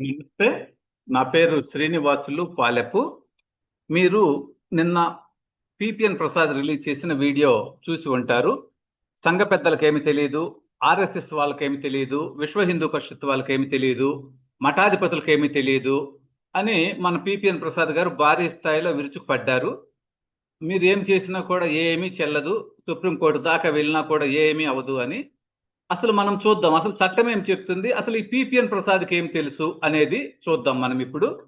నమస్తే. నా పేరు శ్రీనివాసులు పాలెపు. మీరు నిన్న పిపిఎన్ ప్రసాద్ రిలీజ్ చేసిన వీడియో చూసి ఉంటారు. సంఘ పెద్దలకు ఏమి తెలియదు ఆర్ఎస్ఎస్ వాళ్ళకేమి తెలియదు విశ్వ హిందూ పరిషత్ వాళ్ళకేమి తెలియదు మఠాధిపతులకి ఏమి తెలియదు అని మన పిపిఎన్ ప్రసాద్ గారు భారీ స్థాయిలో విరుచుకుపడ్డారు. మీరు ఏం చేసినా కూడా ఏమీ చెల్లదు సుప్రీంకోర్టు దాకా వెళ్ళినా కూడా ఏమీ అవదు అని అసలు మనం చూద్దాం. అసలు చట్టం ఏం చెప్తుంది? అసలు ఈ పిపిఎన్ ప్రసాద్కి ఏం తెలుసు అనేది చూద్దాం మనం ఇప్పుడు.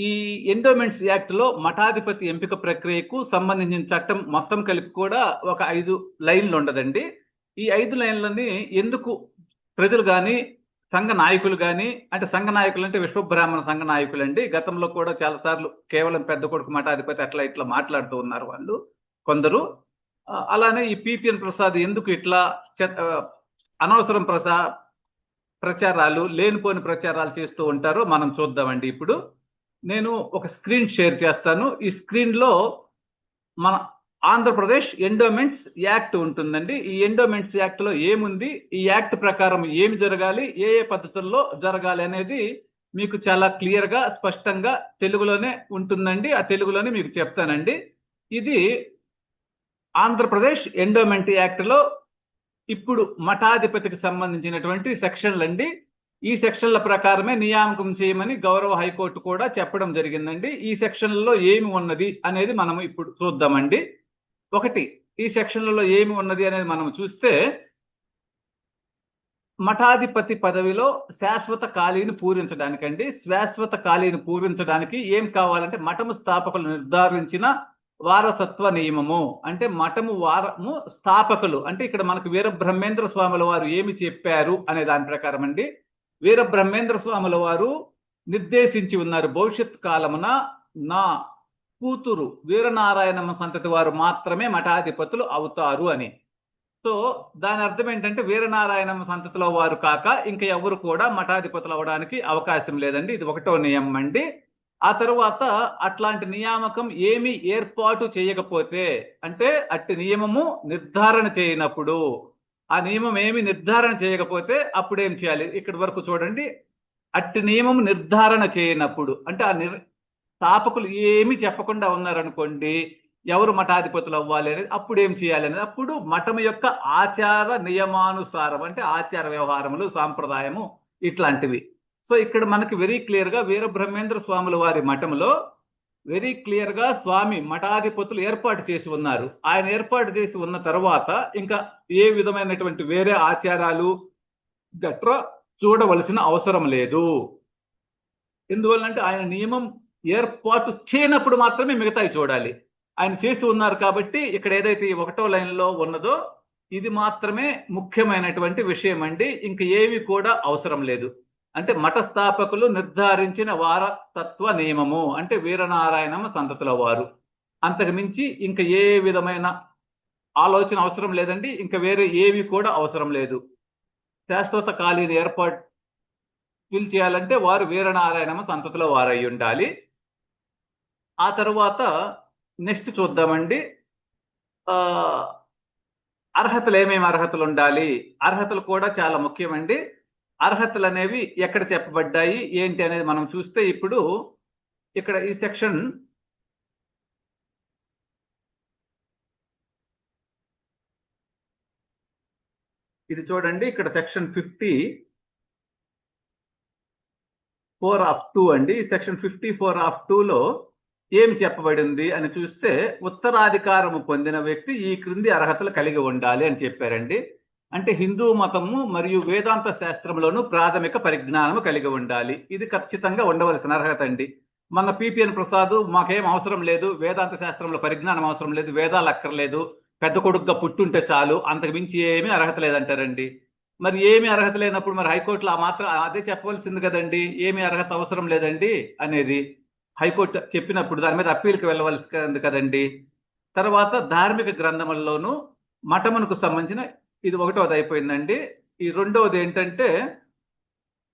ఈ ఎండోమెంట్స్ యాక్ట్లో మఠాధిపతి ఎంపిక ప్రక్రియకు సంబంధించిన చట్టం మొత్తం కలిపి కూడా ఒక ఐదు లైన్లు ఉండదండి. ఈ ఐదు లైన్లని ఎందుకు ప్రజలు కానీ సంఘ నాయకులు కానీ అంటే సంఘ నాయకులు అంటే విశ్వబ్రాహ్మణ సంఘ నాయకులు అండి గతంలో కూడా చాలా సార్లు కేవలం పెద్ద కొడుకు మఠాధిపతి అట్లా ఇట్లా మాట్లాడుతూ ఉన్నారు వాళ్ళు కొందరు. అలానే ఈ పిపిఎన్ ప్రసాద్ ఎందుకు ఇట్లా చె- అనవసరం ప్రసా ప్రచారాలు లేనిపోని ప్రచారాలు చేస్తూ ఉంటారో మనం చూద్దామండి. ఇప్పుడు నేను ఒక స్క్రీన్ షేర్ చేస్తాను. ఈ స్క్రీన్లో మన ఆంధ్రప్రదేశ్ ఎండోమెంట్స్ యాక్ట్ ఉంటుందండి. ఈ ఎండోమెంట్స్ యాక్ట్లో ఏముంది? ఈ యాక్ట్ ప్రకారం ఏమి జరగాలి? ఏ ఏ పద్ధతుల్లో జరగాలి అనేది మీకు చాలా క్లియర్గా స్పష్టంగా తెలుగులోనే ఉంటుందండి. ఆ తెలుగులోనే మీకు చెప్తానండి. ఇది ఆంధ్రప్రదేశ్ ఎండోమెంట్ యాక్ట్లో ఇప్పుడు మఠాధిపతికి సంబంధించినటువంటి సెక్షన్లు అండి. ఈ సెక్షన్ల ప్రకారమే నియామకం చేయమని గౌరవ హైకోర్టు కూడా చెప్పడం జరిగిందండి. ఈ సెక్షన్లలో ఏమి ఉన్నది అనేది మనం ఇప్పుడు చూద్దామండి. ఒకటి ఈ సెక్షన్లలో ఏమి ఉన్నది అనేది మనం చూస్తే మఠాధిపతి పదవిలో శాశ్వత ఖాళీని పూరించడానికండి. శాశ్వత ఖాళీని పూరించడానికి ఏం కావాలంటే మఠము స్థాపకులు నిర్ధారించిన వారసత్వ నియమము. అంటే మఠము వారము స్థాపకులు. అంటే ఇక్కడ మనకు వీర బ్రహ్మేంద్ర స్వాముల వారు ఏమి చెప్పారు అనే దాని ప్రకారం అండి. వీర బ్రహ్మేంద్ర స్వాముల వారు నిర్దేశించి ఉన్నారు భవిష్యత్ కాలమున నా కూతురు వీరనారాయణమ్మ సంతతి వారు మాత్రమే మఠాధిపతులు అవుతారు అని. సో దాని అర్థం ఏంటంటే వీరనారాయణమ్మ సంతతిలో వారు కాక ఇంకా ఎవరు కూడా మఠాధిపతులు అవడానికి అవకాశం లేదండి. ఇది ఒకటో నియమం అండి. ఆ తరువాత అట్లాంటి నియామకం ఏమి ఏర్పాటు చేయకపోతే అంటే అట్టి నియమము నిర్ధారణ చేయనప్పుడు ఆ నియమం ఏమి నిర్ధారణ చేయకపోతే అప్పుడు ఏం చేయాలి? ఇక్కడి వరకు చూడండి. అట్టి నియమం నిర్ధారణ చేయనప్పుడు అంటే ఆ నిర్ స్థాపకులు ఏమి చెప్పకుండా ఉన్నారనుకోండి ఎవరు మఠాధిపతులు అవ్వాలి అనేది అప్పుడు ఏం చేయాలి అనేది? అప్పుడు మఠం యొక్క ఆచార నియమానుసారం అంటే ఆచార వ్యవహారములు సాంప్రదాయము ఇట్లాంటివి. సో ఇక్కడ మనకి వెరీ క్లియర్గా వీర బ్రహ్మేంద్ర స్వాముల వారి మఠంలో వెరీ క్లియర్గా స్వామి మఠాధిపతులు ఏర్పాటు చేసి ఉన్నారు. ఆయన ఏర్పాటు చేసి ఉన్న తర్వాత ఇంకా ఏ విధమైనటువంటి వేరే ఆచారాలు గట్రా చూడవలసిన అవసరం లేదు. ఎందువల్లంటే ఆయన నియమం ఏర్పాటు చేయనప్పుడు మాత్రమే మిగతాయి చూడాలి. ఆయన చేసి ఉన్నారు కాబట్టి ఇక్కడ ఏదైతే ఈ ఒకటో లైన్లో ఉన్నదో ఇది మాత్రమే ముఖ్యమైనటువంటి విషయం అండి ఇంక ఏవి కూడా అవసరం లేదు. అంటే మఠస్థాపకులు నిర్ధారించిన వారతత్వ నియమము. అంటే వీరనారాయణమ సంతతుల వారు. అంతకు మించి ఇంకా ఏ విధమైన ఆలోచన అవసరం లేదండి. ఇంకా వేరే ఏవి కూడా అవసరం లేదు. శాశ్వత ఖాళీని ఏర్పాటు ఫిల్ చేయాలంటే వారు వీరనారాయణమ సంతతిలో వారై ఉండాలి. ఆ తర్వాత నెక్స్ట్ చూద్దామండి. అర్హతలు ఏమేమి అర్హతలు ఉండాలి? అర్హతలు కూడా చాలా ముఖ్యమండి. అర్హతలు అనేవి ఎక్కడ చెప్పబడ్డాయి ఏంటి అనేది మనం చూస్తే ఇప్పుడు ఇక్కడ ఈ సెక్షన్ ఇది చూడండి ఇక్కడ section fifty four of two అండి. సెక్షన్ ఫిఫ్టీ ఫోర్ ఆఫ్ టూలో ఏం చెప్పబడింది అని చూస్తే ఉత్తరాధికారము పొందిన వ్యక్తి ఈ క్రింది అర్హతలు కలిగి ఉండాలి అని చెప్పారండి. అంటే హిందూ మతము మరియు వేదాంత శాస్త్రంలోనూ ప్రాథమిక పరిజ్ఞానము కలిగి ఉండాలి. ఇది ఖచ్చితంగా ఉండవలసిన అర్హత అండి. మన పిపిఎన్ ప్రసాద్ మాకేం అవసరం లేదు. వేదాంత శాస్త్రంలో పరిజ్ఞానం అవసరం లేదు. వేదాలు అక్కర్లేదు. పెద్ద కొడుకుగా పుట్టుంటే చాలు. అంతకు మించి ఏమీ అర్హత లేదంటారండి. మరి ఏమి అర్హత లేనప్పుడు మరి హైకోర్టులో ఆ మాత్రం అదే చెప్పవలసింది కదండి. ఏమి అర్హత అవసరం లేదండి అనేది. హైకోర్టు చెప్పినప్పుడు దాని మీద అప్పీల్కి వెళ్ళవలసింది కదండి. తర్వాత ధార్మిక గ్రంథముల్లోనూ మఠమునకు సంబంధించిన ఇది ఒకటోది అయిపోయిందండి. ఈ రెండవది ఏంటంటే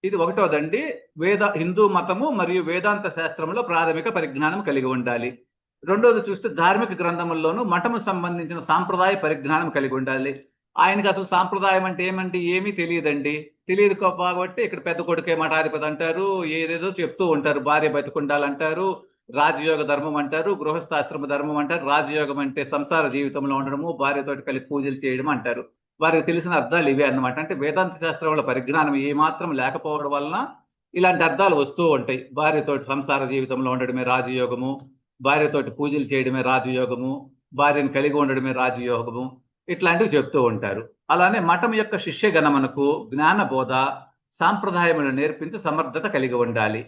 ఇది ఒకటోదండి వేద హిందూ మతము మరియు వేదాంత శాస్త్రంలో ప్రాథమిక పరిజ్ఞానం కలిగి ఉండాలి. రెండోది చూస్తే ధార్మిక గ్రంథముల్లోనూ మఠము సంబంధించిన సాంప్రదాయ పరిజ్ఞానం కలిగి ఉండాలి. ఆయనకి అసలు సాంప్రదాయం అంటే ఏమంటే ఏమీ తెలియదండి. తెలియదు కాబట్టి ఇక్కడ పెద్ద కొడుకే మఠాధిపతి అంటారు? ఏదేదో చెప్తూ ఉంటారు. భార్య బతుకుండాలంటారు. రాజయోగ ధర్మం అంటారు. గృహస్థాశ్రమ ధర్మం అంటారు. రాజయోగం అంటే సంసార జీవితంలో ఉండడము భార్యతోటి కలిసి పూజలు చేయడం అంటారు. వారికి తెలిసిన అర్థాలు ఇవే అన్నమాట. అంటే వేదాంత శాస్త్రంలో పరిజ్ఞానం ఏమాత్రం లేకపోవడం వలన ఇలాంటి అర్థాలు వస్తూ ఉంటాయి. భార్యతోటి సంసార జీవితంలో ఉండడమే రాజయోగము. భార్యతోటి పూజలు చేయడమే రాజయోగము. భార్యను కలిగి ఉండడమే రాజయోగము. ఇట్లాంటివి చెప్తూ ఉంటారు. అలానే మఠం యొక్క శిష్య గణమనకు జ్ఞానబోధ సాంప్రదాయములను నేర్పించి సమర్థత కలిగి ఉండాలి.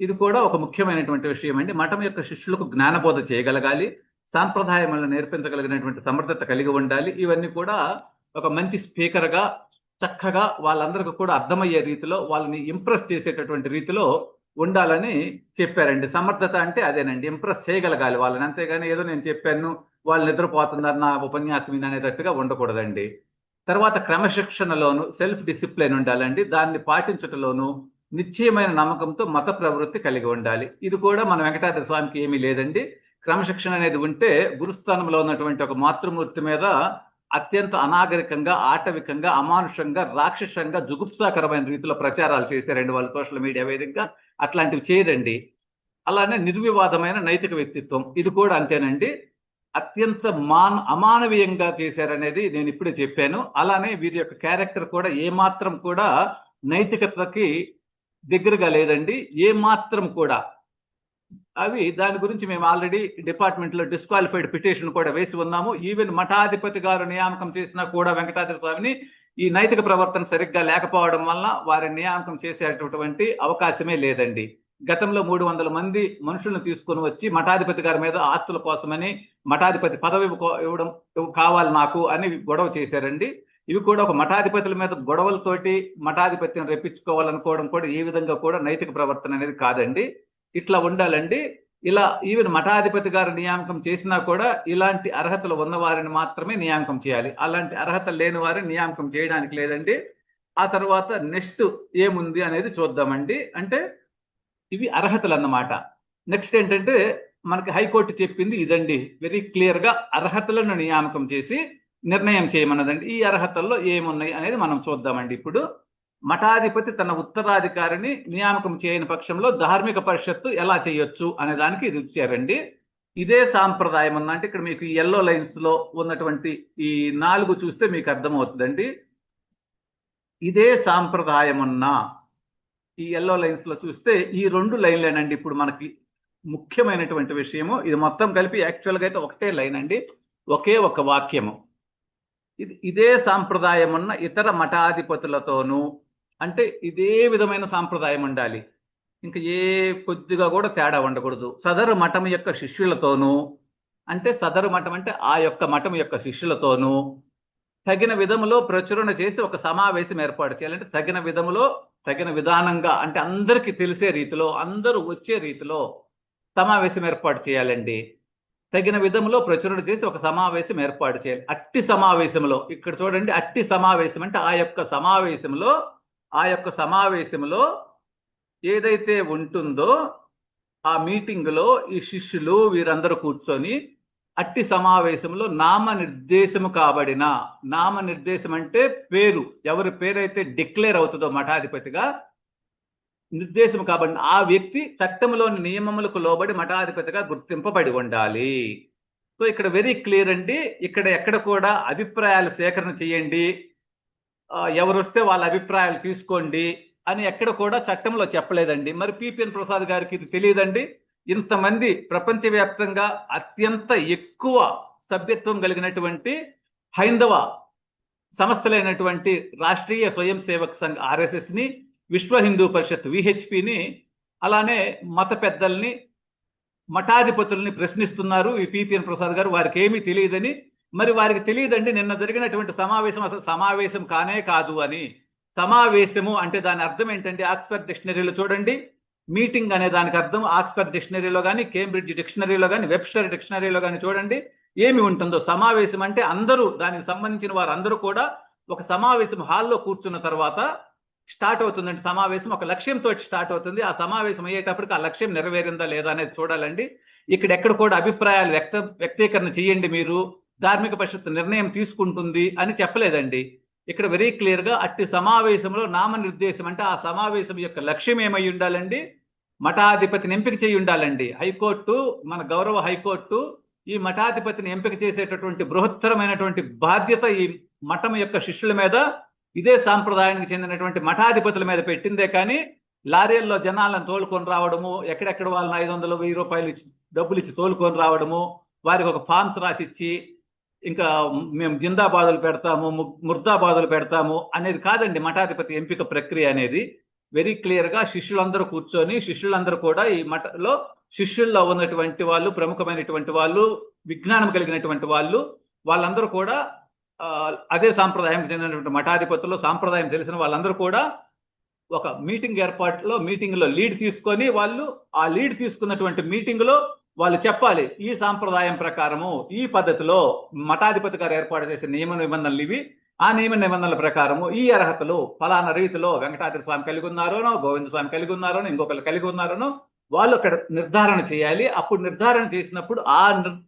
ఇది కూడా ఒక ముఖ్యమైనటువంటి విషయం అండి. మఠం యొక్క శిష్యులకు జ్ఞానబోధ చేయగలగాలి. సాంప్రదాయములను నేర్పించగలిగినటువంటి సమర్థత కలిగి ఉండాలి. ఇవన్నీ కూడా ఒక మంచి స్పీకర్గా చక్కగా వాళ్ళందరికీ కూడా అర్థమయ్యే రీతిలో వాళ్ళని ఇంప్రెస్ చేసేటటువంటి రీతిలో ఉండాలని చెప్పారండి. సమర్థత అంటే అదేనండి. ఇంప్రెస్ చేయగలగాలి వాళ్ళని. అంతేగాని ఏదో నేను చెప్పాను వాళ్ళు నిద్రపోతున్నారు నా ఉపన్యాసం విని అనేటట్టుగా ఉండకూడదండి. తర్వాత క్రమశిక్షణలోను సెల్ఫ్ డిసిప్లిన్ ఉండాలండి. దాన్ని పాటించటంలోను నిశ్చయమైన నమ్మకంతో మత ప్రవృత్తి కలిగి ఉండాలి. ఇది కూడా మన వెంకటాద్రి స్వామికి ఏమీ లేదండి. క్రమశిక్షణ అనేది ఉంటే గురుస్థానంలో ఉన్నటువంటి ఒక మాతృమూర్తి మీద అత్యంత అనాగరికంగా ఆటవికంగా అమానుషంగా రాక్షసంగా జుగుప్సాకరమైన రీతిలో ప్రచారాలు చేశారండి వాళ్ళు సోషల్ మీడియా వేదికగా. అట్లాంటివి చేయరండి. అలానే నిర్వివాదమైన నైతిక వ్యక్తిత్వం. ఇది కూడా అంతేనండి. అత్యంత మాన్ అమానవీయంగా చేశారనేది నేను ఇప్పుడే చెప్పాను. అలానే వీరి యొక్క క్యారెక్టర్ కూడా ఏమాత్రం కూడా నైతికతకి దగ్గరగా లేదండి. ఏ మాత్రం కూడా అవి దాని గురించి మేము ఆల్రెడీ డిపార్ట్మెంట్లో డిస్క్వాలిఫైడ్ పిటిషన్ కూడా వేసి ఉన్నాము. ఈవెన్ మఠాధిపతి గారు నియామకం చేసినా కూడా వెంకటాద్రి స్వామిని ఈ నైతిక ప్రవర్తన సరిగ్గా లేకపోవడం వల్ల వారిని నియామకం చేసేటటువంటి అవకాశమే లేదండి. గతంలో మూడు వందల మంది మనుషులను తీసుకొని వచ్చి మఠాధిపతి గారి మీద ఆస్తుల కోసమని మఠాధిపతి పదవి ఇవ్వడం కావాలి నాకు అని గొడవ చేశారండి. ఇవి కూడా ఒక మఠాధిపతుల మీద గొడవలతోటి మఠాధిపత్యం రెప్పించుకోవాలనుకోవడం కూడా ఏ విధంగా కూడా నైతిక ప్రవర్తన అనేది కాదండి. ఇట్లా ఉండాలండి. ఇలా ఈవెన్ మఠాధిపతి గారు నియామకం చేసినా కూడా ఇలాంటి అర్హతలు ఉన్న వారిని మాత్రమే నియామకం చేయాలి. అలాంటి అర్హత లేని వారిని నియామకం చేయడానికి లేదండి. ఆ తర్వాత నెక్స్ట్ ఏముంది అనేది చూద్దామండి. అంటే ఇవి అర్హతలు అన్నమాట నెక్స్ట్ ఏంటంటే మనకి హైకోర్టు చెప్పింది ఇదండి. వెరీ క్లియర్గా అర్హతలను నియామకం చేసి నిర్ణయం చేయమన్నదండి. ఈ అర్హతల్లో ఏమున్నాయి అనేది మనం చూద్దామండి ఇప్పుడు. మఠాధిపతి తన ఉత్తరాధికారిని నియామకం చేయని పక్షంలో ధార్మిక పరిషత్తు ఎలా చేయొచ్చు అనే దానికి ఇది ఇచ్చారండి ఇదే సాంప్రదాయం ఉందంటే ఇక్కడ మీకు ఎల్లో లైన్స్లో ఉన్నటువంటి ఈ నాలుగు చూస్తే మీకు అర్థమవుతుందండి. ఇదే సాంప్రదాయం ఉన్నా ఈ ఎల్లో లైన్స్లో చూస్తే ఈ రెండు లైన్లేనండి ఇప్పుడు మనకి ముఖ్యమైనటువంటి విషయము. ఇది మొత్తం కలిపి యాక్చువల్గా అయితే ఒకటే లైన్ అండి. ఒకే ఒక వాక్యము. ఇది ఇదే సాంప్రదాయం ఉన్న ఇతర మఠాధిపతులతోనూ అంటే ఇదే విధమైన సాంప్రదాయం ఉండాలి. ఇంకా ఏ కొద్దిగా కూడా తేడా ఉండకూడదు. సదరు మఠం యొక్క శిష్యులతోనూ అంటే సదరు మఠం అంటే ఆ యొక్క మఠం యొక్క శిష్యులతోనూ తగిన విధములో ప్రచురణ చేసి ఒక సమావేశం ఏర్పాటు చేయాలంటే తగిన విధములో తగిన విధానంగా అంటే అందరికీ తెలిసే రీతిలో అందరూ వచ్చే రీతిలో సమావేశం ఏర్పాటు చేయాలండి. తగిన విధంలో ప్రచురణ చేసి ఒక సమావేశం ఏర్పాటు చేయాలి. అట్టి సమావేశంలో ఇక్కడ చూడండి అట్టి సమావేశం అంటే ఆ యొక్క సమావేశంలో ఆ యొక్క సమావేశంలో ఏదైతే ఉంటుందో ఆ మీటింగ్లో ఈ శిష్యులు వీరందరూ కూర్చొని అట్టి సమావేశంలో నామ నిర్దేశము కాబడిన నామ నిర్దేశం అంటే పేరు. ఎవరి పేరైతే డిక్లేర్ అవుతుందో మఠాధిపతిగా నిర్దేశం కాబడిన ఆ వ్యక్తి చట్టంలోని నియమములకు లోబడి మఠాధిపతిగా గుర్తింపబడి ఉండాలి. సో ఇక్కడ వెరీ క్లియర్ అండి. ఇక్కడ ఎక్కడ కూడా అభిప్రాయాలు సేకరణ చేయండి. ఎవరు వస్తే వాళ్ళ అభిప్రాయాలు తీసుకోండి అని ఎక్కడ కూడా చట్టంలో చెప్పలేదండి. మరి పిపిఎన్ ప్రసాద్ గారికి ఇది తెలియదండి. ఇంతమంది ప్రపంచవ్యాప్తంగా అత్యంత ఎక్కువ సభ్యత్వం కలిగినటువంటి హైందవ సంస్థలైనటువంటి రాష్ట్రీయ స్వయం సేవక్ సంఘ్ ఆర్ఎస్ఎస్ని విశ్వ హిందూ పరిషత్ విహెచ్పిని అలానే మత పెద్దల్ని మఠాధిపతుల్ని ప్రశ్నిస్తున్నారు ఈ పిపిఎన్ ప్రసాద్ గారు. వారికి ఏమీ తెలియదని మరి వారికి తెలియదండి నిన్న జరిగినటువంటి సమావేశం అసలు సమావేశం కానే కాదు అని. సమావేశము అంటే దాని అర్థం ఏంటంటే ఆక్స్ఫర్డ్ డిక్షనరీలో చూడండి మీటింగ్ అనే దానికి అర్థం ఆక్స్ఫర్డ్ డిక్షనరీలో కానీ కేంబ్రిడ్జ్ డిక్షనరీలో కానీ వెబ్స్టర్ డిక్షనరీలో కానీ చూడండి ఏమి ఉంటుందో. సమావేశం అంటే అందరూ దానికి సంబంధించిన వారందరూ కూడా ఒక సమావేశం హాల్లో కూర్చున్న తర్వాత స్టార్ట్ అవుతుందండి సమావేశం. ఒక లక్ష్యంతో స్టార్ట్ అవుతుంది. ఆ సమావేశం అయ్యేటప్పటికి ఆ లక్ష్యం నెరవేరిందా లేదా అనేది చూడాలండి. ఇక్కడ ఎక్కడ కూడా అభిప్రాయాలు వ్యక్త వ్యక్తీకరణ చేయండి మీరు. ధార్మిక పరిషత్ నిర్ణయం తీసుకుంటుంది అని చెప్పలేదండి. ఇక్కడ వెరీ క్లియర్గా అట్టి సమావేశంలో నామనిర్దేశం అంటే ఆ సమావేశం యొక్క లక్ష్యం ఏమై ఉండాలండి? మఠాధిపతిని ఎంపిక చేయి ఉండాలండి. హైకోర్టు మన గౌరవ హైకోర్టు ఈ మఠాధిపతిని ఎంపిక చేసేటటువంటి బృహత్తరమైనటువంటి బాధ్యత ఈ మఠం యొక్క శిష్యుల మీద ఇదే సాంప్రదాయానికి చెందినటువంటి మఠాధిపతుల మీద పెట్టిందే కానీ లారీల్లో జనాలను తోలుకొని రావడము ఎక్కడెక్కడ వాళ్ళని ఐదు వందలు వెయ్యి రూపాయలు ఇచ్చి డబ్బులు ఇచ్చి తోలుకొని రావడము వారికి ఒక ఫామ్స్ రాసిచ్చి ఇంకా మేము జిందాబాదులు పెడతాము ముర్దాబాదులు పెడతాము అనేది కాదండి మఠాధిపతి ఎంపిక ప్రక్రియ అనేది. వెరీ క్లియర్గా శిష్యులందరూ కూర్చొని శిష్యులందరూ కూడా ఈ మఠలో శిష్యుల్లో ఉన్నటువంటి వాళ్ళు ప్రముఖమైనటువంటి వాళ్ళు విజ్ఞానం కలిగినటువంటి వాళ్ళు వాళ్ళందరూ కూడా అదే సాంప్రదాయం చెందినటువంటి మఠాధిపతులు సాంప్రదాయం తెలిసిన వాళ్ళందరూ కూడా ఒక మీటింగ్ ఏర్పాటులో మీటింగ్లో లీడ్ తీసుకొని వాళ్ళు ఆ లీడ్ తీసుకున్నటువంటి మీటింగ్లో వాళ్ళు చెప్పాలి ఈ సాంప్రదాయం ప్రకారము ఈ పద్ధతిలో మఠాధిపతి గారు ఏర్పాటు చేసిన నియమ నిబంధనలు ఇవి. ఆ నియమ నిబంధనల ప్రకారము ఈ అర్హతలు ఫలానా రీతిలో వెంకటాద్రి స్వామి కలిగి ఉన్నారోనో గోవింద స్వామి కలిగి ఉన్నారోనో ఇంకొకరు కలిగి ఉన్నారోనో వాళ్ళు అక్కడ నిర్ధారణ చేయాలి. అప్పుడు నిర్ధారణ చేసినప్పుడు ఆ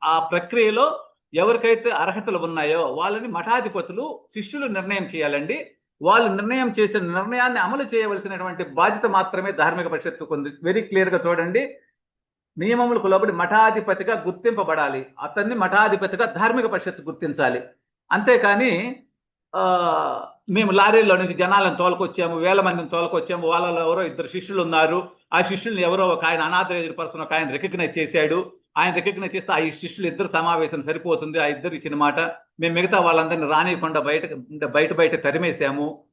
ఆ ప్రక్రియలో ఎవరికైతే అర్హతలు ఉన్నాయో వాళ్ళని మఠాధిపతులు శిష్యులు నిర్ణయం చేయాలండి. వాళ్ళు నిర్ణయం చేసిన నిర్ణయాన్ని అమలు చేయవలసినటువంటి బాధ్యత మాత్రమే ధార్మిక పరిషత్తుకు ఉంది వెరీ క్లియర్గా చూడండి. నియమములకు లోబడి మఠాధిపతిగా గుర్తింపబడాలి. అతన్ని మఠాధిపతిగా ధార్మిక పరిషత్ గుర్తించాలి. అంతేకాని మేము లారీలో నుంచి జనాలను తోలుకొచ్చాము వేల మందిని తోలుకొచ్చాము వాళ్ళలో ఎవరో ఇద్దరు శిష్యులు ఉన్నారు. ఆ శిష్యుల్ని ఎవరో ఒక ఆయన అనాథరైజ్డ్ పర్సన్ ఒక ఆయన రికగ్నైజ్ చేశాడు. ఆయన రికగ్నైజ్ చేస్తే ఆ శిష్యులు ఇద్దరు సమావేశం సరిపోతుంది. ఆ ఇద్దరు ఇచ్చిన మాట మేము మిగతా వాళ్ళందరినీ రానియకుండా బయట బయట బయట తరిమేశాము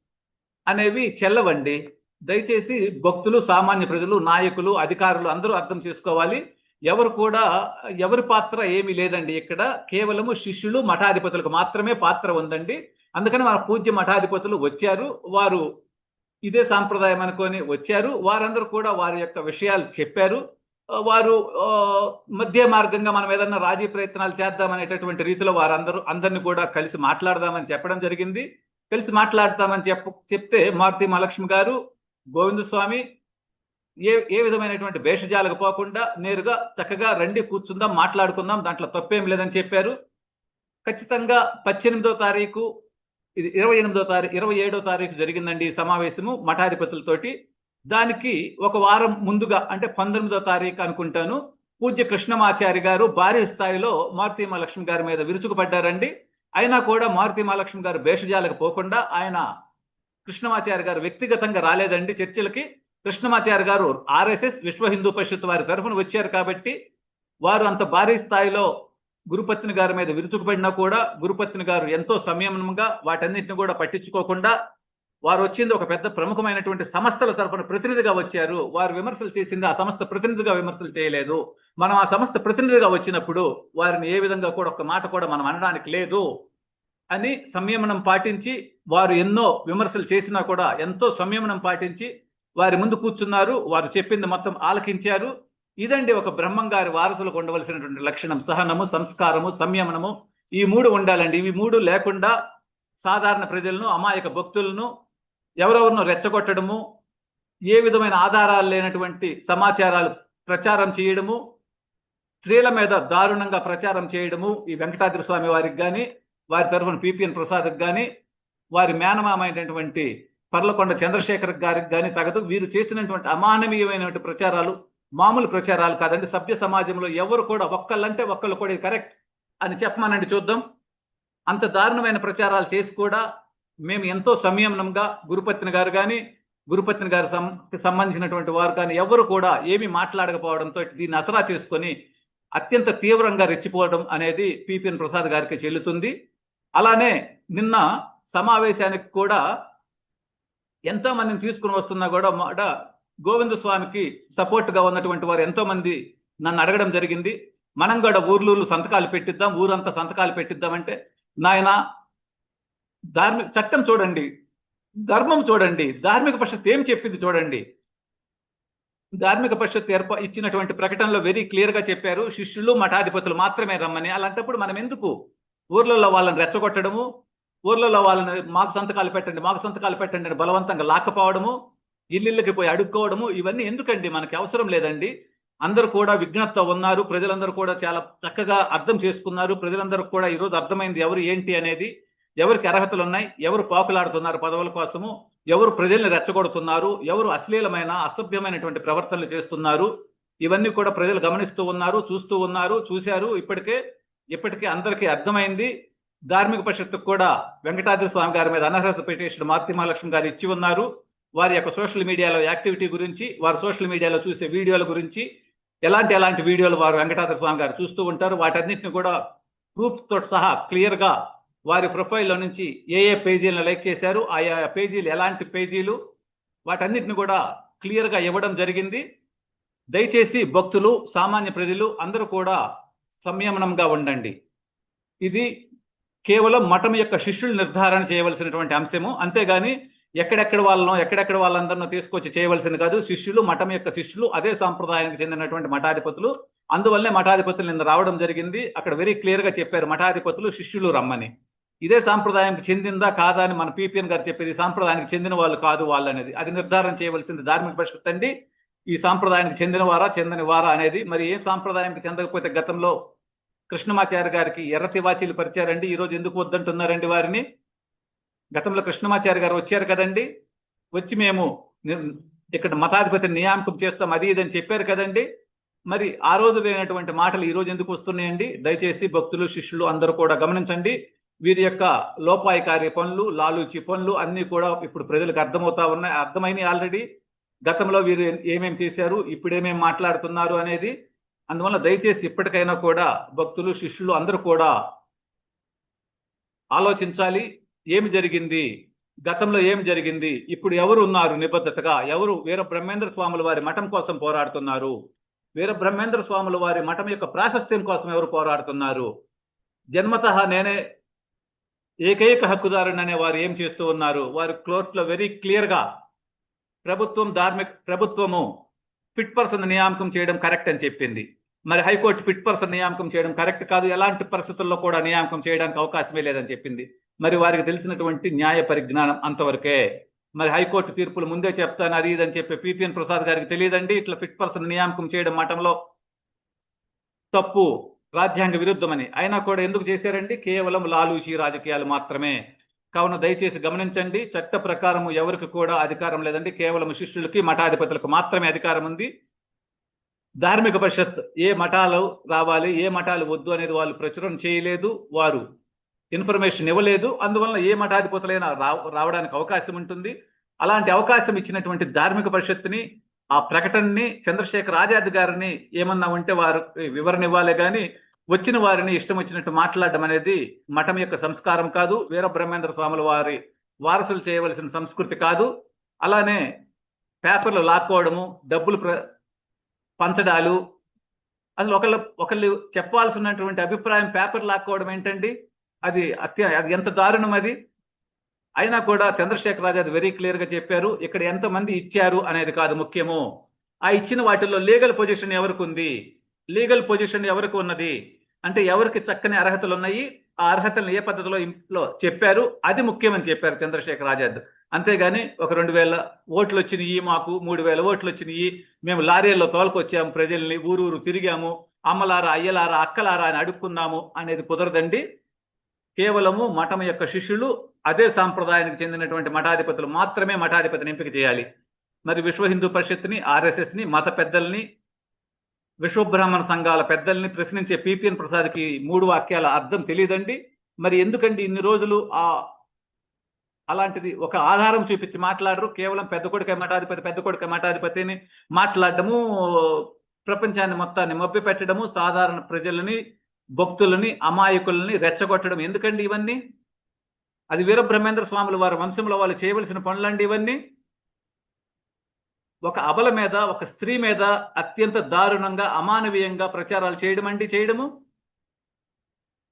అనేవి చెల్లవండి. దయచేసి భక్తులు సామాన్య ప్రజలు నాయకులు అధికారులు అందరూ అర్థం చేసుకోవాలి. ఎవరు కూడా ఎవరి పాత్ర ఏమీ లేదండి ఇక్కడ. కేవలము శిష్యులు మఠాధిపతులకు మాత్రమే పాత్ర ఉందండి. అందుకని మన పూజ్య మఠాధిపతులు వచ్చారు. వారు ఇదే సాంప్రదాయం అనుకొని వచ్చారు. వారందరూ కూడా వారి యొక్క విషయాలు చెప్పారు. వారు మధ్య మార్గంగా మనం ఏదన్నా రాజీ ప్రయత్నాలు చేద్దామనేటటువంటి రీతిలో వారందరూ అందరిని కూడా కలిసి మాట్లాడదామని చెప్పడం జరిగింది. కలిసి మాట్లాడతామని చెప్ప చెప్తే మారుతి మహాలక్ష్మి గారు గోవింద స్వామి ఏ ఏ విధమైనటువంటి భేషజాలకు పోకుండా నేరుగా చక్కగా రండి కూర్చుందాం మాట్లాడుకుందాం దాంట్లో తప్పేం లేదని చెప్పారు. ఖచ్చితంగా పద్దెనిమిదో తారీఖు ఇది ఇరవై ఎనిమిదో తారీఖు ఇరవై ఏడో తారీఖు జరిగిందండి ఈ సమావేశము మఠాధిపతులతోటి. దానికి ఒక వారం ముందుగా అంటే పంతొమ్మిదో తారీఖు అనుకుంటాను పూజ్య కృష్ణమాచారి గారు భారీ స్థాయిలో మారుతి మహాలక్ష్మి గారి మీద విరుచుకుపడ్డారండి. అయినా కూడా మారుతి మహాలక్ష్మి గారు భేషజాలకు పోకుండా ఆయన కృష్ణమాచార్య గారు వ్యక్తిగతంగా రాలేదండి చర్చలకి. కృష్ణమాచార్య గారు ఆర్ఎస్ఎస్ విశ్వ హిందూ పరిషత్ వారి తరఫున వచ్చారు కాబట్టి వారు అంత భారీ స్థాయిలో గురుపత్ని గారి మీద విరుచుకుపడినా కూడా గురుపత్ని గారు ఎంతో సంయమనంగా వాటన్నిటిని కూడా పట్టించుకోకుండా వారు వచ్చింది ఒక పెద్ద ప్రముఖమైనటువంటి సంస్థల తరఫున ప్రతినిధిగా వచ్చారు. వారు విమర్శలు చేసింది ఆ సంస్థ ప్రతినిధిగా విమర్శలు చేయలేదు. మనం ఆ సంస్థ ప్రతినిధిగా వచ్చినప్పుడు వారిని ఏ విధంగా కూడా ఒక మాట కూడా మనం అనడానికి లేదు. అని సంయమనం పాటించి వారు ఎన్నో విమర్శలు చేసినా కూడా ఎంతో సంయమనం పాటించి వారి ముందు కూర్చున్నారు. వారు చెప్పింది మొత్తం ఆలకించారు. ఇదండి ఒక బ్రహ్మంగారి వారసులకు ఉండవలసినటువంటి లక్షణం. సహనము సంస్కారము సంయమనము ఈ మూడు ఉండాలండి. ఇవి మూడు లేకుండా సాధారణ ప్రజలను అమాయక భక్తులను ఎవరెవరినో రెచ్చగొట్టడము ఏ విధమైన ఆధారాలు లేనటువంటి సమాచారాలు ప్రచారం చేయడము స్త్రీల మీద దారుణంగా ప్రచారం చేయడము ఈ వెంకటాద్రి స్వామి వారికి కానీ వారి తరఫున పిపిఎన్ ప్రసాద్కి కానీ వారి మేనమామైనటువంటి పర్లకొండ చంద్రశేఖర్ గారికి కానీ తగదు. వీరు చేసినటువంటి అమానవీయమైనటువంటి ప్రచారాలు మామూలు ప్రచారాలు కాదండి. సభ్య సమాజంలో ఎవరు కూడా ఒక్కళ్ళంటే ఒక్కళ్ళు కూడా కరెక్ట్ అని చెప్పమానండి చూద్దాం. అంత దారుణమైన ప్రచారాలు చేసి కూడా మేము ఎంతో సంయమనంగా గురుపత్ని గారు కానీ గురుపత్ని గారు సం- సంబంధించినటువంటి వారు కానీ ఎవరు కూడా ఏమీ మాట్లాడకపోవడంతో దీన్ని అసరా చేసుకొని అత్యంత తీవ్రంగా రెచ్చిపోవడం అనేది పిపిఎన్ ప్రసాద్ గారికి చెల్లుతుంది. అలానే నిన్న సమావేశానికి కూడా ఎంతో మందిని తీసుకుని వస్తున్నా కూడా మాట గోవింద స్వామికి సపోర్ట్గా ఉన్నటువంటి వారు ఎంతో మంది నన్ను అడగడం జరిగింది. మనం కూడా ఊర్లూరు సంతకాలు పెట్టిద్దాం ఊరంతా సంతకాలు పెట్టిద్దామంటే నాయన ధార్మిక చట్టం చూడండి ధర్మం చూడండి ధార్మిక పరిషత్ ఏం చెప్పింది చూడండి. ధార్మిక పరిషత్ ఏర్పా ఇచ్చినటువంటి ప్రకటనలో వెరీ క్లియర్గా చెప్పారు శిష్యులు మఠాధిపతులు మాత్రమే రమ్మని. అలాంటప్పుడు మనం ఎందుకు ఊర్లలో వాళ్ళని రెచ్చగొట్టడము ఊర్లలో వాళ్ళని మాకు సంతకాలు పెట్టండి మాకు సంతకాలు పెట్టండి అని బలవంతంగా లాక్కపోవడము ఇల్లుకి పోయి అడుక్కోవడము ఇవన్నీ ఎందుకండి మనకి అవసరం లేదండి? అందరూ కూడా విఘ్నత ఉన్నారు ప్రజలందరూ కూడా చాలా చక్కగా అర్థం చేసుకున్నారు ప్రజలందరూ కూడా ఈరోజు అర్థమైంది ఎవరు ఏంటి అనేది ఎవరికి అర్హతలు ఉన్నాయి ఎవరు పాకులాడుతున్నారు పదవుల కోసము ఎవరు ప్రజల్ని రెచ్చగొడుతున్నారు ఎవరు అశ్లీలమైన అసభ్యమైనటువంటి ప్రవర్తనలు చేస్తున్నారు ఇవన్నీ కూడా ప్రజలు గమనిస్తూ ఉన్నారు చూస్తూ ఉన్నారు చూశారు ఇప్పటికే ఇప్పటికీ అందరికీ అర్థమైంది. ధార్మిక పరిషత్తుకు కూడా వెంకటాద్రి స్వామి గారి మీద అనర్హత పిటిషన్ మార్తి మహాలక్ష్మి గారు ఇచ్చి ఉన్నారు. వారి యొక్క సోషల్ మీడియాలో యాక్టివిటీ గురించి వారు సోషల్ మీడియాలో చూసే వీడియోల గురించి ఎలాంటి ఎలాంటి వీడియోలు వారు వెంకటాద్రి స్వామి గారు చూస్తూ ఉంటారు. వాటన్నిటిని కూడా ప్రూఫ్ తోటి సహా క్లియర్గా వారి ప్రొఫైల్లో నుంచి ఏ ఏ పేజీలను లైక్ చేశారు ఆయా పేజీలు ఎలాంటి పేజీలు వాటన్నిటిని కూడా క్లియర్గా ఇవ్వడం జరిగింది. దయచేసి భక్తులు సామాన్య ప్రజలు అందరూ కూడా సంయమనంగా ఉండండి. ఇది కేవలం మఠం యొక్క శిష్యులు నిర్ధారణ చేయవలసినటువంటి అంశము. అంతేగాని ఎక్కడెక్కడ వాళ్ళను ఎక్కడెక్కడ వాళ్ళందరినో తీసుకొచ్చి చేయవలసింది కాదు. శిష్యులు మఠం యొక్క శిష్యులు అదే సాంప్రదాయానికి చెందినటువంటి మఠాధిపతులు. అందువల్లే మఠాధిపతులు నిన్న రావడం జరిగింది. అక్కడ వెరీ క్లియర్గా చెప్పారు మఠాధిపతులు శిష్యులు రమ్మని. ఇదే సాంప్రదాయానికి చెందిందా కాదా అని మన పీపీఎన్ గారు చెప్పేది సాంప్రదాయానికి చెందిన వాళ్ళు కాదు వాళ్ళు అనేది అది నిర్ధారణ చేయవలసింది ధార్మిక పరిషత్ అండి. ఈ సాంప్రదాయానికి చెందిన వారా చెందని వారా అనేది మరి ఏం సాంప్రదాయానికి చెందకపోతే గతంలో కృష్ణమాచార్య గారికి ఎర్ర తివాచీలు పరిచారండి ఈరోజు ఎందుకు వద్దంటున్నారండి వారిని? గతంలో కృష్ణమాచార్య గారు వచ్చారు కదండి వచ్చి మేము ఇక్కడ మతాధిపతిని నియామకం చేస్తాం అది ఇది అని చెప్పారు కదండి. మరి ఆ రోజు లేనటువంటి మాటలు ఈ రోజు ఎందుకు వస్తున్నాయండి? దయచేసి భక్తులు శిష్యులు అందరూ కూడా గమనించండి. వీరి యొక్క లోపాయికారి పనులు లాలూచి పనులు అన్నీ కూడా ఇప్పుడు ప్రజలకు అర్థమవుతా ఉన్నాయి అర్థమైనవి ఆల్రెడీ గతంలో వీరు ఏమేమి చేశారు ఇప్పుడు మాట్లాడుతున్నారు అనేది అందువల్ల దయచేసి ఇప్పటికైనా కూడా భక్తులు శిష్యులు అందరూ కూడా ఆలోచించాలి. ఏమి జరిగింది? గతంలో ఏమి జరిగింది? ఇప్పుడు ఎవరు ఉన్నారు నిబద్ధతగా? ఎవరు వీర బ్రహ్మేంద్ర స్వాముల వారి మఠం కోసం పోరాడుతున్నారు? వీర బ్రహ్మేంద్ర స్వాముల వారి మఠం యొక్క ప్రాశస్త్యం కోసం ఎవరు పోరాడుతున్నారు? జన్మత నేనే ఏకైక హక్కుదారుని అనే వారు ఏం చేస్తూ ఉన్నారు? వారి కోర్టులో వెరీ క్లియర్గా ప్రభుత్వం ధార్మిక ప్రభుత్వము ఫిట్ పర్సన్ నియామకం చేయడం కరెక్ట్ అని చెప్పింది. మరి హైకోర్టు ఫిట్ పర్సన్ నియామకం చేయడం కరెక్ట్ కాదు. ఎలాంటి పరిస్థితుల్లో కూడా నియామకం చేయడానికి అవకాశమే లేదని చెప్పింది. మరి వారికి తెలిసినటువంటి న్యాయ పరిజ్ఞానం అంతవరకే. మరి హైకోర్టు తీర్పులు ముందే చెప్తాను అది ఇది అని చెప్పి పిపిఎన్ ప్రసాద్ గారికి తెలియదండి. ఇట్లా ఫిట్ పర్సన్ నియామకం చేయడం మఠంలో తప్పు రాజ్యాంగ విరుద్ధమని. అయినా కూడా ఎందుకు చేశారండి? కేవలం లాలూచి రాజకీయాలు మాత్రమే. కావున దయచేసి గమనించండి చట్ట ప్రకారం ఎవరికి కూడా అధికారం లేదండి. కేవలం శిష్యులకి మఠాధిపతులకు మాత్రమే అధికారం ఉంది. ధార్మిక పరిషత్ ఏ మఠాలు రావాలి ఏ మఠాలు వద్దు అనేది వాళ్ళు ప్రచురణ చేయలేదు వారు ఇన్ఫర్మేషన్ ఇవ్వలేదు. అందువల్ల ఏ మఠాధిపతులైనా రావడానికి అవకాశం ఉంటుంది. అలాంటి అవకాశం ఇచ్చినటువంటి ధార్మిక పరిషత్తుని ఆ ప్రకటనని చంద్రశేఖర్ ఆజాద్ గారిని ఏమన్నా ఉంటే వారు వివరణ ఇవ్వాలి కానీ వచ్చిన వారిని ఇష్టం వచ్చినట్టు మాట్లాడడం అనేది మఠం యొక్క సంస్కారం కాదు వీర బ్రహ్మేంద్ర స్వాముల వారి వారసులు చేయవలసిన సంస్కృతి కాదు. అలానే పేపర్లు లాక్కోవడము డబ్బులు ప్ర పంచడాలు అసలు ఒకళ్ళు ఒకళ్ళు చెప్పాల్సినటువంటి అభిప్రాయం పేపర్ లాక్కోవడం ఏంటండి? అది అత్య అది ఎంత దారుణం అది? అయినా కూడా చంద్రశేఖర్ రాజు అది వెరీ క్లియర్గా చెప్పారు. ఇక్కడ ఎంతమంది ఇచ్చారు అనేది కాదు ముఖ్యము. ఆ ఇచ్చిన వాటిల్లో లీగల్ పొజిషన్ ఎవరికి ఉంది? లీగల్ పొజిషన్ ఎవరికి ఉన్నది? అంటే ఎవరికి చక్కని అర్హతలు ఉన్నాయి ఆ అర్హతలను ఏ పద్ధతిలో ఇంట్లో చెప్పారు? అది ముఖ్యమని చెప్పారు చంద్రశేఖర్ ఆజాద్. అంతేగాని ఒక రెండు వేల ఓట్లు వచ్చినాయి మాకు మూడు వేల ఓట్లు వచ్చినాయి మేము లారీల్లో తోలుకొచ్చాము ప్రజల్ని ఊరూరు తిరిగాము. అమ్మలారా అయ్యలారా అక్కలారా అని అడుక్కున్నాము అనేది కుదరదండి. కేవలము మఠం యొక్క శిష్యులు అదే సాంప్రదాయానికి చెందినటువంటి మఠాధిపతులు మాత్రమే మఠాధిపతిని ఎంపిక చేయాలి. మరి విశ్వ హిందూ పరిషత్ని ఆర్ఎస్ఎస్ని మత పెద్దల్ని విశ్వబ్రాహ్మణ సంఘాల పెద్దల్ని ప్రశ్నించే పిపిఎన్ ప్రసాద్కి మూడు వాక్యాల అర్థం తెలియదండి. మరి ఎందుకండి ఇన్ని రోజులు ఆ అలాంటిది ఒక ఆధారం చూపించి మాట్లాడరు? కేవలం పెద్ద కొడుక మఠాధిపతి పెద్ద కొడుక మఠాధిపతిని మాట్లాడడము ప్రపంచాన్ని మొత్తాన్ని మొబ్బి పెట్టడము సాధారణ ప్రజలని భక్తులని అమాయకులని రెచ్చగొట్టడం ఎందుకండి ఇవన్నీ? అది వీరబ్రహ్మేంద్ర స్వాములు వారి వంశంలో వాళ్ళు చేయవలసిన పనులండి ఇవన్నీ? ఒక అబల మీద ఒక స్త్రీ మీద అత్యంత దారుణంగా అమానవీయంగా ప్రచారాలు చేయడం అండి చేయడము?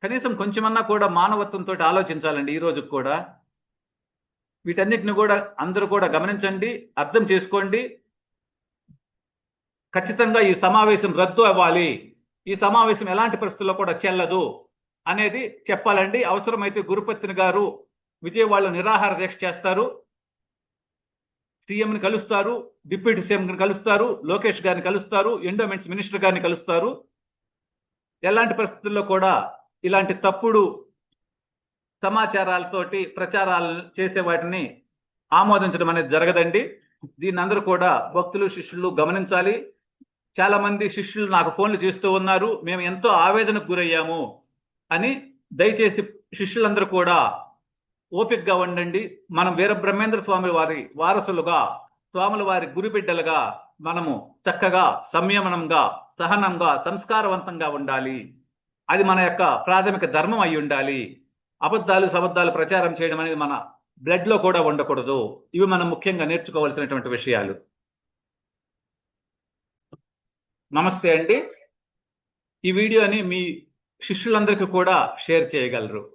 కనీసం కొంచెమన్నా కూడా మానవత్వంతో ఆలోచించాలండి ఈ రోజు కూడా. వీటన్నిటిని కూడా అందరూ కూడా గమనించండి అర్థం చేసుకోండి. ఖచ్చితంగా ఈ సమావేశం రద్దు అవ్వాలి. ఈ సమావేశం ఎలాంటి పరిస్థితుల్లో కూడా చెల్లదు అనేది చెప్పాలండి. అవసరమైతే గురుపత్ని గారు విజయవాడలో నిరాహార దీక్ష చేస్తారు. సీఎంని కలుస్తారు డిప్యూటీ సీఎంని కలుస్తారు లోకేష్ గారిని కలుస్తారు ఎండోమెంట్స్ మినిస్టర్ గారిని కలుస్తారు. ఎలాంటి పరిస్థితుల్లో కూడా ఇలాంటి తప్పుడు సమాచారాలతోటి ప్రచారాలు చేసే వాటిని ఆమోదించడం అనేది జరగదండి. దీన్ని అందరూ కూడా భక్తులు శిష్యులు గమనించాలి. చాలా మంది శిష్యులు నాకు ఫోన్లు చేస్తూ ఉన్నారు. మేము ఎంతో ఆవేదనకు గురయ్యాము అని దయచేసి శిష్యులందరూ కూడా ఓపికగా ఉండండి. మనం వీర బ్రహ్మేంద్ర స్వామి వారి వారసులుగా స్వాముల వారి గురిబిడ్డలుగా మనము చక్కగా సంయమనంగా సహనంగా సంస్కారవంతంగా ఉండాలి. అది మన యొక్క ప్రాథమిక ధర్మం అయి ఉండాలి. అబద్ధాలు సబద్ధాలు ప్రచారం చేయడం అనేది మన బ్లడ్లో కూడా ఉండకూడదు. ఇవి మనం ముఖ్యంగా నేర్చుకోవాల్సినటువంటి విషయాలు. నమస్తే అండి. ఈ వీడియోని మీ శిష్యులందరికీ కూడా షేర్ చేయగలరు.